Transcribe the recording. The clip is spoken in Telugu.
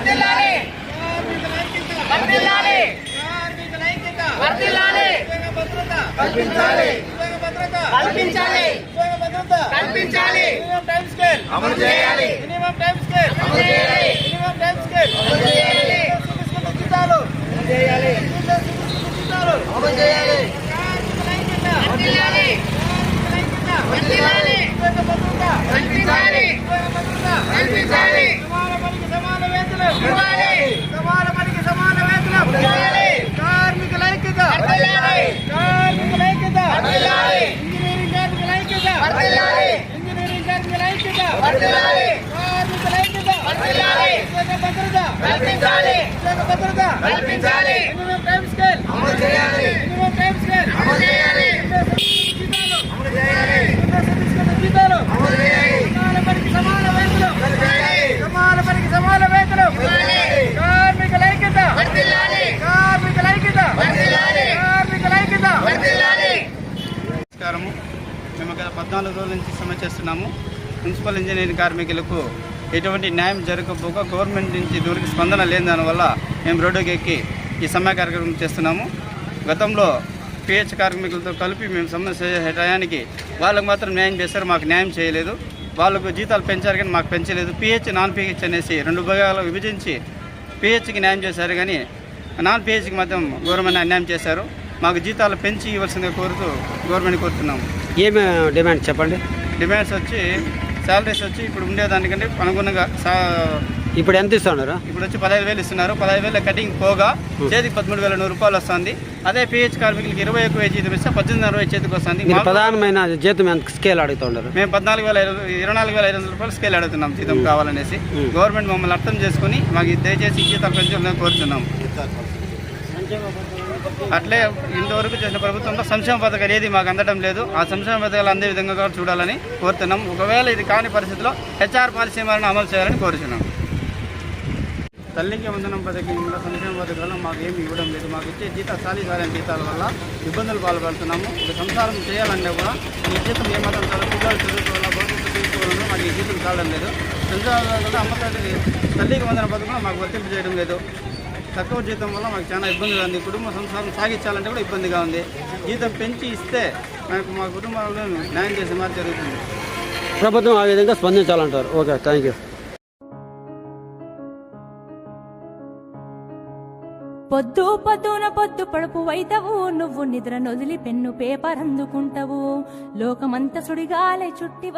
కల్పించాలి కల్పించాలి కల్పించాలి అమలు చేయాలి అమలు చేయాలి అమలు చేయాలి చేయాలి అమలు చేయాలి వర్ధిల్లాలి వర్ధిల్లాలి కల్పించాలి కల్పించాలి ఇవ్వాలి ఇవ్వాలి కార్మికుల ఐక్యత వర్ధిల్లాలి కార్మికుల ఐక్యత వర్ధిల్లాలి ఇంజనీరింగ్ కార్మికుల ఐక్యత వర్ధిల్లాలి ఇంజనీరింగ్ కార్మికుల ఐక్యత వర్ధిల్లాలి కార్మికుల ఐక్యత వర్ధిల్లాలి ఉద్యోగ భద్రత కల్పించాలి. ఉద్యోగ భద్రత కల్పించాలి. Minimum time scale. అమలు చేయాలి. Minimum time scale. అమలు చేయాలి. జీతాలు అమలు చేయాలి. నిర్దేశించుకున్న జీతాలు. అమలు చేయాలి. సమాన పనికి సమాన వేతనం. చేయాలి. సమాన పనికి సమాన వేతనం. ఇవ్వాలి. కార్మికుల ఐక్యత వర్ధిల్లాలి కార్మికుల ఐక్యత వర్ధిల్లాలి కార్మికుల ఐక్యత వర్ధిల్లాలి నమస్కారము. మేము గత పద్నాలుగు రోజుల నుంచి సమ్మె చేస్తున్నాము. మున్సిపల్ ఇంజనీరింగ్ కార్మికులకు ఎటువంటి న్యాయం జరగకపోగా గవర్నమెంట్ నుంచి దూరికి స్పందన లేని దానివల్ల మేము రోడ్డుకి ఎక్కి ఈ సమ్మె కార్యక్రమం చేస్తున్నాము. గతంలో పిహెచ్ కార్మికులతో కలిపి మేము చేసే టయానికి వాళ్ళకు మాత్రం న్యాయం చేశారు మాకు న్యాయం చేయలేదు. వాళ్ళకు జీతాలు పెంచారు కానీ మాకు పెంచలేదు. పిహెచ్ నాన్ పిహెచ్ అనేసి రెండు భాగాలు విభజించి పిహెచ్కి న్యాయం చేశారు కానీ నాన్ పిహెచ్కి మాత్రం గవర్నమెంట్ అన్యాయం చేశారు. మాకు జీతాలు పెంచి ఇవ్వాల్సిందిగా కోరుతూ గవర్నమెంట్ కోరుతున్నాము. ఏమి డిమాండ్ చెప్పండి? డిమాండ్స్ వచ్చి శాలరీస్ వచ్చి ఇప్పుడు ఉండేదానికంటే అనుగుణంగా సా- ఇప్పుడు ఎంత ఇస్తున్నారు? ఇప్పుడు వచ్చి పదహైదు వేలు ఇస్తున్నారు. పదహైదు వేల కటింగ్ పోగా చేతికి పదమూడు వేల నూరు రూపాయలు వస్తుంది. అదే పిహెచ్ కార్మికులకి ఇరవై ఎక్కువ జీతం ఇస్తే పద్దెనిమిది అరవై చేతికి వస్తుంది. ప్రధానమైన జీతం ఎంత స్కేల్ అడుగుతున్నారు మేము పద్నాలుగు వేల ఇరవై నాలుగు వేల ఐదు వందల రూపాయలు స్కేల్ అడుగుతున్నాం జీతం కావాలనేసి. గవర్నమెంట్ మమ్మల్ని అర్థం చేసుకుని మాకు దయచేసి ఈ జీతం పెంచాలని కోరుతున్నాం అట్లే ఇంతవరకు చేసిన ప్రభుత్వంలో సంక్షేమ పథకాలు ఏది మాకు అందడం లేదు. ఆ సంక్షేమ పథకాలు అందే విధంగా కూడా చూడాలని కోరుతున్నాం. ఒకవేళ ఇది కాని పరిస్థితిలో హెచ్ఆర్ పాలసీ మరణ అమలు చేయాలని కోరుతున్నాం తల్లికి వందనం పథకంలో సంక్షేమ పథకాలు మాకు ఏమి ఇవ్వడం లేదు. మాకు ఇచ్చే జీత సాలి జీతాల వల్ల ఇబ్బందులు పాల్పడుతున్నాము. ఒక సంసారం చేయాలంటే కూడా ఈ జీతం ఏమాత్రం చాలా పిల్లలు చదువుకోవాలా భవిష్యత్తు తీసుకోవాలన్నా మాకు ఈ జీతం చాలడం లేదు. సంక్షేమ కూడా తల్లికి వందన పథకం మాకు వర్తింపు చేయడం లేదు. తక్కువ జీతం వల్ల మాకు చాలా ఇబ్బందిగా ఉంది. కుటుంబ సంసారం సాగించాలంటే కూడా ఇబ్బందిగా ఉంది. జీతం పెంచి ఇస్తే మనకు మా కుటుంబాలను న్యాయం చేసే మాది జరుగుతుంది. ప్రభుత్వం ఆ విధంగా స్పందించాలంటారు. ఓకే థ్యాంక్ యూ పొద్దు పొద్దున పొద్దు పడుపు వైతవు నువ్వు నిద్ర నొదిలి పెన్ను పేపర్ అందుకుంటావు. లోకమంత సుడిగాలే చుట్టి